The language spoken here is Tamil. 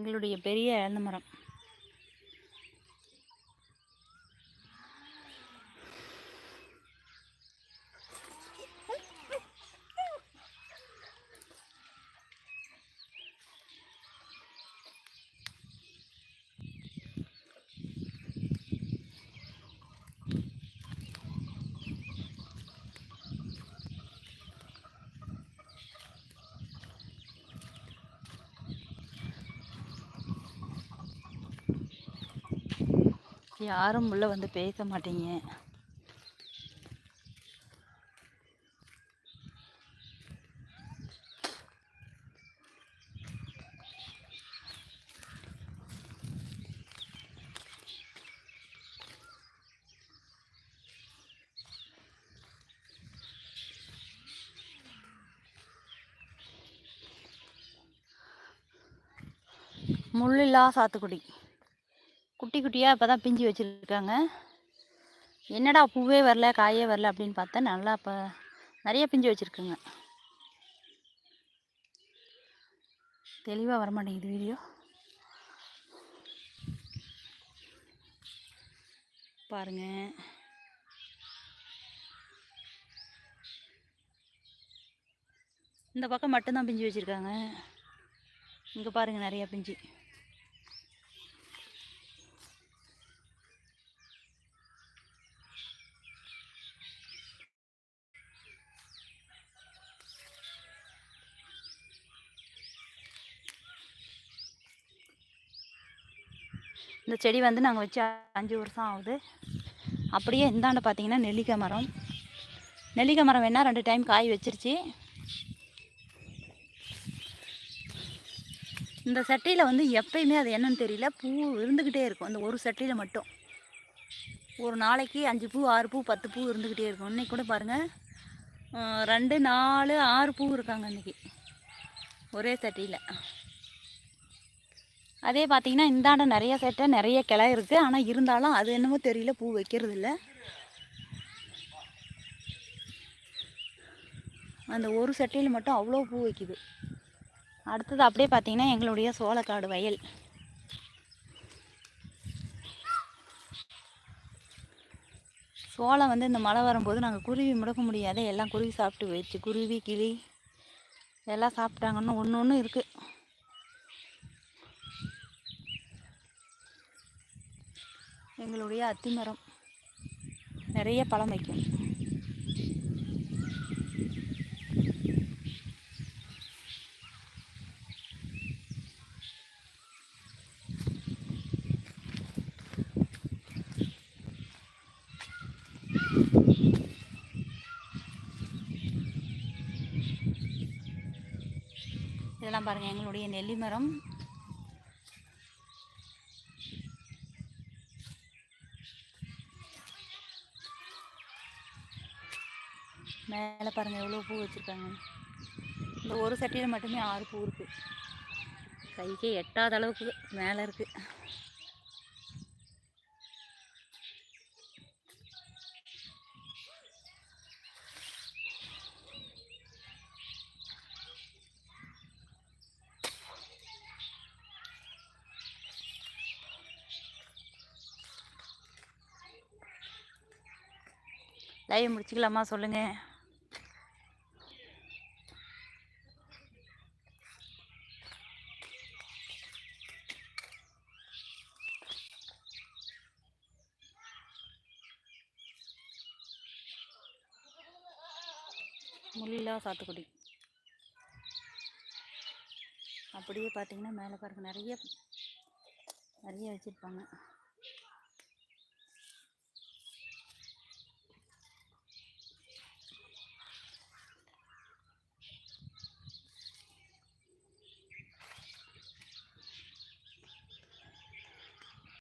எங்களுடைய பெரிய இழந்த மரம் யாரும் உள்ள வந்து பேச மாட்டீங்க. முள்ளில்லா சாத்துக்குடி. குட்டி குட்டியாக இப்போ தான் பிஞ்சு வச்சுருக்காங்க. என்னடா பூவே வரல காயே வரல அப்படின்னு பார்த்தா நல்லா இப்போ நிறைய பிஞ்சு வச்சுருக்குங்க. தெளிவாக வர மாட்டேங்குது வீடியோ பாருங்க. இந்த பக்கம் மட்டும்தான் பிஞ்சு வச்சுருக்காங்க. இங்கே பாருங்கள் நிறையா பிஞ்சு. இந்த செடி வந்து நாங்கள் வச்சு அஞ்சு வருஷம் ஆகுது. அப்படியே இந்தாண்ட பார்த்தீங்கன்னா நெல்லிக்காய் மரம். நெல்லிக்காய் மரம் வேணால் ரெண்டு டைம் காய் வச்சிருச்சு. இந்த சட்டியில் வந்து எப்பயுமே அது என்னன்னு தெரியல. பூ இருந்துக்கிட்டே இருக்கும். அந்த ஒரு சட்டியில் மட்டும். ஒரு நாளைக்கு அஞ்சு பூ ஆறு பூ பத்து பூ இருந்துக்கிட்டே இருக்கும். இன்னைக்கு கூட பாருங்கள் ரெண்டு நாலு ஆறு பூ இருக்காங்க இன்றைக்கி ஒரே சட்டியில். அதே பார்த்தீங்கன்னா இந்தாண்ட நிறைய செட்டை நிறைய கிளை இருக்குது ஆனால் இருந்தாலும் அது என்னமோ தெரியல பூ வைக்கிறது இல்லை அந்த ஒரு சட்டையில் மட்டும் அவ்வளோ பூ வைக்குது. அடுத்தது அப்படியே பார்த்தீங்கன்னா எங்களுடைய சோளக்காடு வயல். சோளம் வந்து இந்த மழை வரும்போது நாங்கள் குருவி முடக்க முடியாத எல்லாம் குருவி சாப்பிட்டு போயிடுச்சு. குருவி கிளி எல்லாம் சாப்பிட்டாங்கன்னு ஒன்று ஒன்று இருக்குது எங்களுடைய அத்திமரம். நிறைய பழம் வைக்கும். இதெல்லாம் பாருங்கள் எங்களுடைய நெல்லி மரம் மேலே பாருங்கள் எவ்வளோ பூ வச்சுருக்காங்க. இந்த ஒரு சட்டியில் மட்டுமே ஆறு பூ இருக்குது கைக்கே எட்டாத அளவுக்கு மேலே இருக்குது லைவ் முடிச்சுக்கலாமா சொல்லுங்கள் முள்ளா சாத்துக்குடி. அப்படியே பார்த்தீங்கன்னா மேலே பாருங்கள் நிறைய நிறைய வச்சுருப்பாங்க.